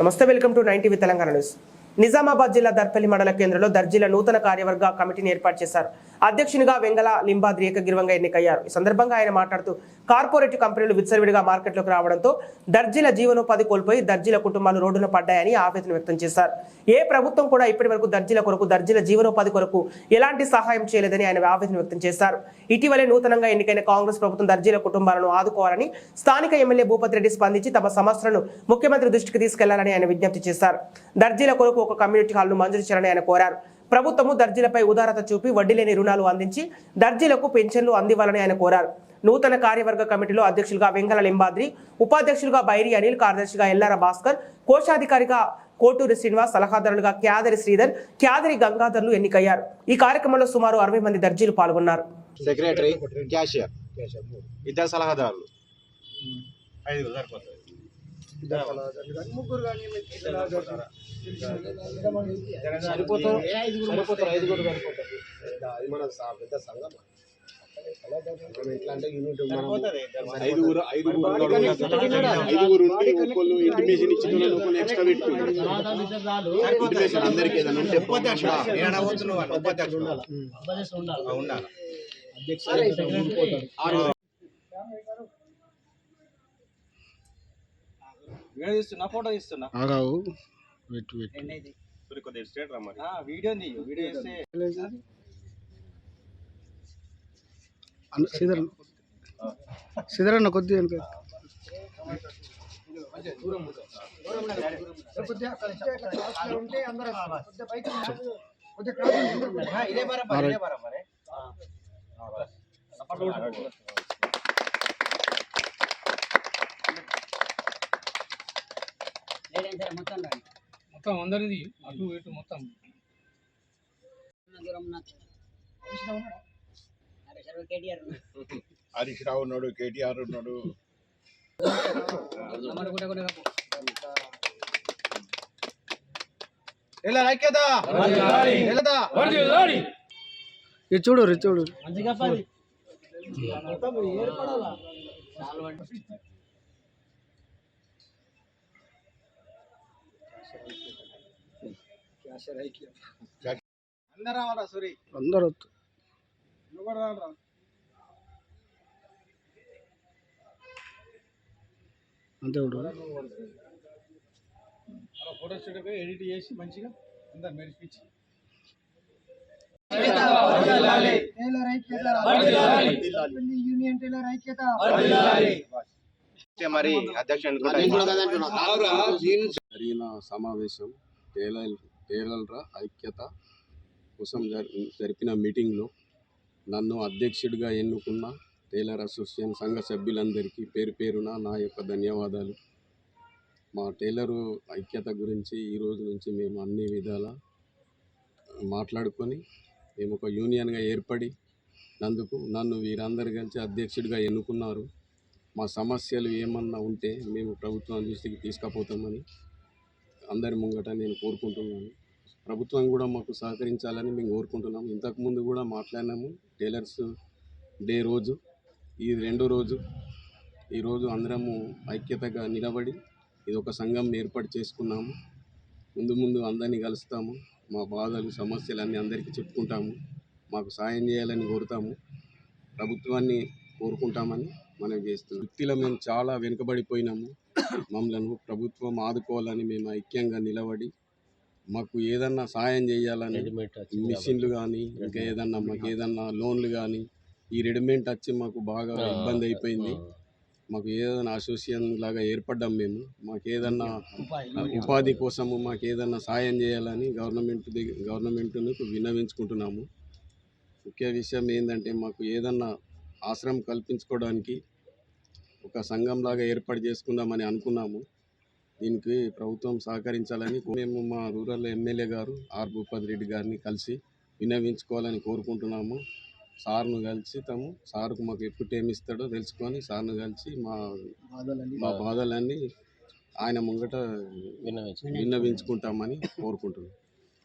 నమస్తే welcome to nine TV Telangana news. Nizamabad జిల్లా దర్పల్లి మండల కేంద్రంలో దర్జీల నూతన కార్యవర్గ కమిటీని ఏర్పాటు చేశారు. అధ్యక్షునిగా వెంగళ లింబాద్రి ఏకగ్రీవంగా ఎన్నికయ్యారు. ఈ సందర్భంగా ఆయన మాట్లాడుతూ కార్పొరేట్ కంపెనీలు విచ్చలవిడిగా మార్కెట్లోకి రావడంతో దర్జీల జీవనోపాధి కోల్పోయి దర్జీల కుటుంబాలు రోడ్డున పడ్డాయని ఆవేదన వ్యక్తం చేశారు. ఏ ప్రభుత్వం కూడా ఇప్పటి వరకు దర్జీల కొరకు దర్జీల జీవనోపాధి కొరకు ఎలాంటి సహాయం చేయలేదని ఆయన ఆవేదన వ్యక్తం చేశారు. ఇటీవలే నూతనంగా ఎన్నికైన కాంగ్రెస్ ప్రభుత్వం దర్జీల కుటుంబాలను ఆదుకోవాలని స్థానిక ఎమ్మెల్యే భూపతి రెడ్డి స్పందించి తమ సమస్యలను ముఖ్యమంత్రి దృష్టికి తీసుకెళ్ళాలని ఆయన విజ్ఞప్తి చేశారు. దర్జీల కొరకు ఒక కమ్యూనిటీ హాల్ను మంజూరు చేయాలని ఆయన కోరారు. ప్రభుత్వము దర్జీలపై ఉదారత చూపి వడ్డీ లేని రుణాలు అందించి దర్జీలకు పెన్షన్లు అందివ్వాలని ఆయన కోరారు. నూతన కార్యవర్గ కమిటీలో అధ్యక్షులుగా వెంగళ లింబాద్రి ఉపాధ్యక్షులుగా బైరి అనిల్ కార్యదర్శిగా ఎల్లార భాస్కర్ కోశాధికారిగా కోటూరి శ్రీనివాస్ సలహాదారులుగా క్యాదరి శ్రీధర్ క్యాదరి గంగాధర్లు ఎన్నికయ్యారు. ఈ కార్యక్రమంలో సుమారు అరవై మంది దర్జీలు పాల్గొన్నారు. సెక్రటరీ క్యాషియర్ ఇద్దరు సలహాదారులు. సరిపోతారు సరిపోతారు ఐదుగురు సరిపోతారు అది మన పెద్ద సంఘం. ఐదుగురు ఐదుగురు ఇంటిమేషన్ ఇచ్చిన ఎక్స్ట్రా పెట్టుకున్నారు అందరికీ ఏదైనా ఉంటే ఉపాధ్యక్షుడు ఆ, ఉండాలి తీస్తున్నా ఫోటో తీస్తున్నా ఆగావు వెయిట్ కొద్దిగా స్ట్రేట్ రమ్మని వీడియో తీయు వీడియో అన్న కొద్దిగా వెనక ఇదే బరాబర్ ఇదే బరాబర్ మొత్తం అందరిది అటు ఇటు మొత్తం. హరీష్ రావు ఉన్నాడు? కేటీఆర్ ఉన్నాడు. చూడు రి చూడు. అందరూ అందరూ. అంతే ఫోటో స్టూడియో ఎడిట్ చేసి మంచిగా అందరు మెరిపించి మరి అధ్యక్షుడు జరిగిన సమావేశం పేలల్ పేలల్ర ఐక్యత కోసం జరి- జరిపిన మీటింగ్లో నన్ను అధ్యక్షుడిగా ఎన్నుకున్న టేలర్ అసోసియేషన్ సంఘ సభ్యులందరికీ పేరు పేరున నా యొక్క ధన్యవాదాలు. మా టైలరు ఐక్యత గురించి ఈరోజు నుంచి మేము అన్ని విధాల మాట్లాడుకొని మేము ఒక యూనియన్గా ఏర్పడి నందుకు నన్ను వీరందరి కలిసి అధ్యక్షుడిగా ఎన్నుకున్నారు. మా సమస్యలు ఏమన్నా ఉంటే మేము ప్రభుత్వం దృష్టికి తీసుకుపోతామని అందరి ముంగట నేను కోరుకుంటున్నాను. ప్రభుత్వం కూడా మాకు సహకరించాలని మేము కోరుకుంటున్నాం. ఇంతకుముందు కూడా మాట్లాడినాము. టైలర్స్ డే రోజు ఈ రెండో రోజు ఈరోజు అందరము ఐక్యతగా నిలబడి ఇది ఒక సంఘం ఏర్పాటు చేసుకున్నాము. ముందు ముందు అందరినీ కలుస్తాము. మా బాధలు సమస్యలు అన్నీ అందరికీ చెప్పుకుంటాము. మాకు సాయం చేయాలని కోరుతాము. ప్రభుత్వాన్ని కోరుకుంటామని మనం చేస్తున్నాం. వృత్తిలో మేము చాలా వెనుకబడిపోయినాము. మమ్మలను ప్రభుత్వం ఆదుకోవాలని మేము ఐక్యంగా నిలబడి మాకు ఏదన్నా సాయం చేయాలని మిషన్లు కానీ ఇంకా ఏదన్నా మాకు ఏదన్నా లోన్లు కానీ ఈ రెడీమేడ్ వచ్చి మాకు బాగా ఇబ్బంది అయిపోయింది. మాకు ఏదైనా అసోసియేషన్ లాగా ఏర్పడ్డాం మేము. మాకు ఏదన్నా ఉపాధి కోసము మాకు ఏదన్నా సాయం చేయాలని గవర్నమెంట్ దగ్గర గవర్నమెంట్ను విన్నవించుకుంటున్నాము. ముఖ్య విషయం ఏంటంటే మాకు ఏదన్నా ఆశ్రమం కల్పించుకోవడానికి ఒక సంఘంలాగా ఏర్పాటు చేసుకుందామని అనుకున్నాము. దీనికి ప్రభుత్వం సహకరించాలని మేము మా రూరల్ ఎమ్మెల్యే గారు ఆర్ భూపతి రెడ్డి గారిని కలిసి విన్నవించుకోవాలని కోరుకుంటున్నాము. సార్ను కలిసి తాము సార్కు మాకు ఎప్పుడు టైం ఇస్తాడో తెలుసుకొని సార్ను కలిసి మా మా బాధలన్నీ ఆయన ముంగట విన్నవించుకుంటామని కోరుకుంటున్నాం.